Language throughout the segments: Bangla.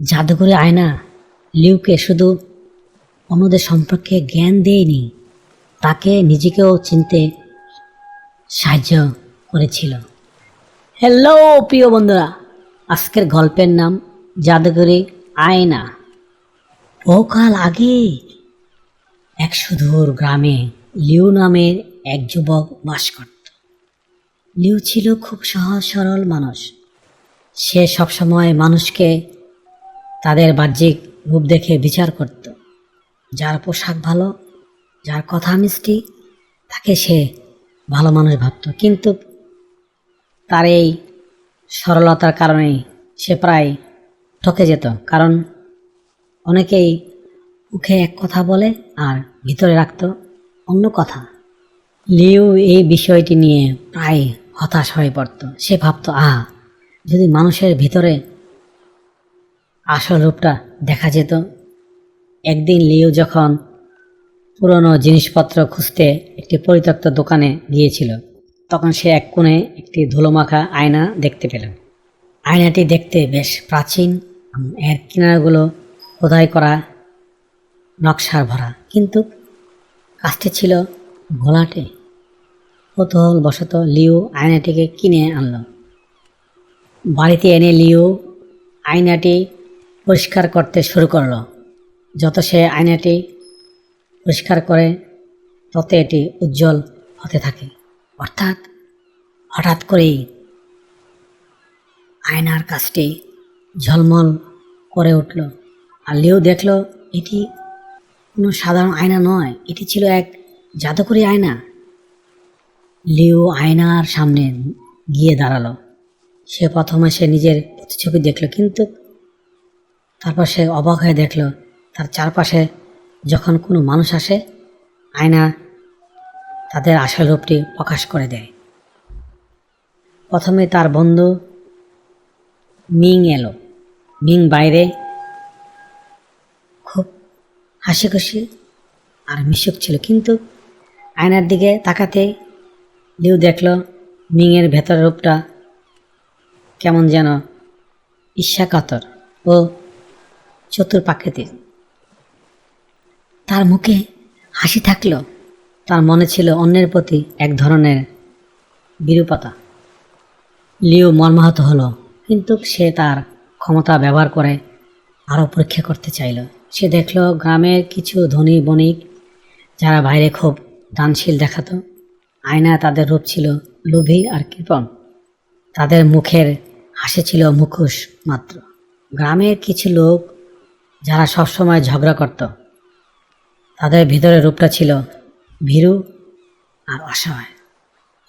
জাদুঘরে আয়না। লিউকে শুধু অন্যদের সম্পর্কে জ্ঞান দেয়নি, তাকে নিজেকেও চিনতে সাহায্য করেছিল। হ্যালো প্রিয় বন্ধুরা, আজকের গল্পের নাম জাদুঘরে আয়না। বহুকাল আগে এক সুদূর গ্রামে লিউ নামের এক যুবক বাস করত। লিউ ছিল খুব সহজ সরল মানুষ। সে সবসময় মানুষকে তাদের বাহ্যিক রূপ দেখে বিচার করত। যার পোশাক ভালো, যার কথা মিষ্টি, তাকে সে ভালো মানুষ ভাবত। কিন্তু তার এই সরলতার কারণেই সে প্রায় ঠকে যেত। কারণ অনেকেই মুখে এক কথা বলে আর ভিতরে রাখত অন্য কথা। লিউ এই বিষয়টি নিয়ে প্রায় হতাশ হয়ে পড়ত। সে ভাবত, আহা, যদি মানুষের ভিতরে আসল রূপটা দেখা যেত। একদিন লিও যখন পুরনো জিনিসপত্র খুঁজতে একটি পরিত্যক্ত দোকানে গিয়েছিল, তখন সে এক কোণে একটি ধুলোমাখা আয়না দেখতে পেল। আয়নাটি দেখতে বেশ প্রাচীন এর কিনারগুলো খোদাই করা নকশার ভরা, কিন্তু কাজটি ছিল ঘোলাটে। কৌতূহল বশত লিও আয়নাটিকে কিনে আনলো। বাড়িতে এনে লিও আয়নাটি পরিষ্কার করতে শুরু করল। যত সে আয়নাটি পরিষ্কার করে, তত এটি উজ্জ্বল হতে থাকে। অর্থাৎ হঠাৎ করেই আয়নার কাজটি ঝলমল করে উঠল আর লিও দেখল, এটি কোনো সাধারণ আয়না নয়, এটি ছিল এক জাদুকরি আয়না। লিও আয়নার সামনে গিয়ে দাঁড়াল। সে প্রথমে সে নিজের প্রতিছবি দেখল, কিন্তু তারপর সে অবাক হয়ে দেখল, তার চারপাশে যখন কোনো মানুষ আসে, আয়না তাদের আসল রূপটি প্রকাশ করে দেয়। প্রথমে তার বন্ধু মিং এলো। মিং বাইরে। খুব হাসি খুশি আর মিশুক ছিল, কিন্তু আয়নার দিকে তাকাতে লিউ দেখল মিংয়ের ভেতর রূপটা কেমন যেন ঈর্ষাকাতর ও চতুর তার মুখে হাসি থাকলেও তার মনে ছিল অন্যের প্রতি এক ধরনের বিরূপতা। লিও মর্মাহত হলো, কিন্তু সে তার ক্ষমতা ব্যবহার করে আরও পরীক্ষা করতে চাইল। সে দেখল গ্রামের কিছু ধনী বণিক, যারা বাইরে খুব দানশীল দেখাতো। আয়না তাদের রূপ ছিল লোভী আর কৃপণ। তাদের মুখের হাসি ছিল মুখোশ মাত্র। গ্রামের কিছু লোক যারা সবসময় ঝগড়া করত, তাদের ভিতরে রূপটা ছিল ভীরু আর অসহায়।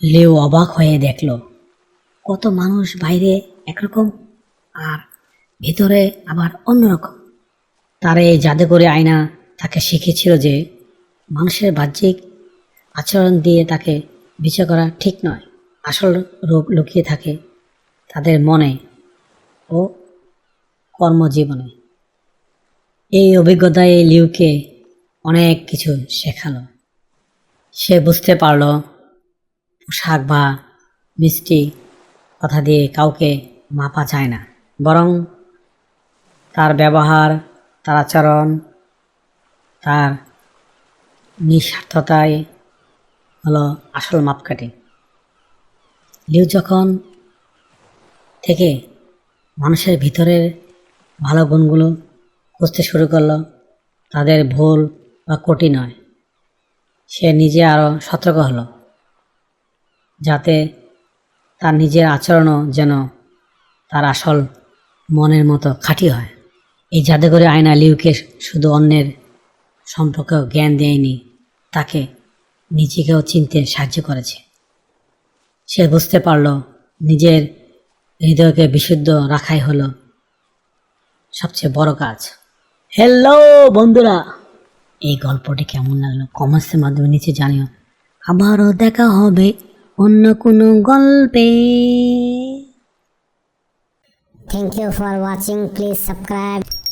লেও অবাক হয়ে দেখল, কত মানুষ বাইরে একরকম আর ভিতরে আবার অন্যরকম। তার এই জাদুকরি আয়না তাকে শিখেছিল যে মানুষের বাহ্যিক আচরণ দিয়ে তাকে বিচার করা ঠিক নয়। আসল রূপ লুকিয়ে থাকে তাদের মনে ও কর্মজীবনে। এই অভিজ্ঞতায় লিউকে অনেক কিছু শেখালো। সে বুঝতে পারল, পোশাক বা মিষ্টি কথা দিয়ে কাউকে মাপা যায় না, বরং তার ব্যবহার, তার আচরণ, তার নিঃস্বার্থতাই হলো আসল মাপকাঠি। লিউ যখন থেকে মানুষের ভিতরের ভালো গুণগুলো খুঁজতে শুরু করল, তাদের ভুল বা কটি নয়। সে নিজে আরও সতর্ক হলো, যাতে তার নিজের আচরণও যেন তার আসল মনের মতো খাঁটি হয়। এই জাদুঘরে আয়না লিউকে শুধু অন্যের সম্পর্কেও জ্ঞান দেয়নি, তাকে নিজেকেও চিনতে সাহায্য করেছে। সে বুঝতে পারল, নিজের হৃদয়কে বিশুদ্ধ রাখাই হলো সবচেয়ে বড় কাজ। হ্যালো বন্ধুরা। এই গল্পটি কেমন লাগল? কমার্সের মাধ্যমে নিচে জানিও। আবারও দেখা হবে অন্য কোনো গল্পে। Thank you for watching please subscribe.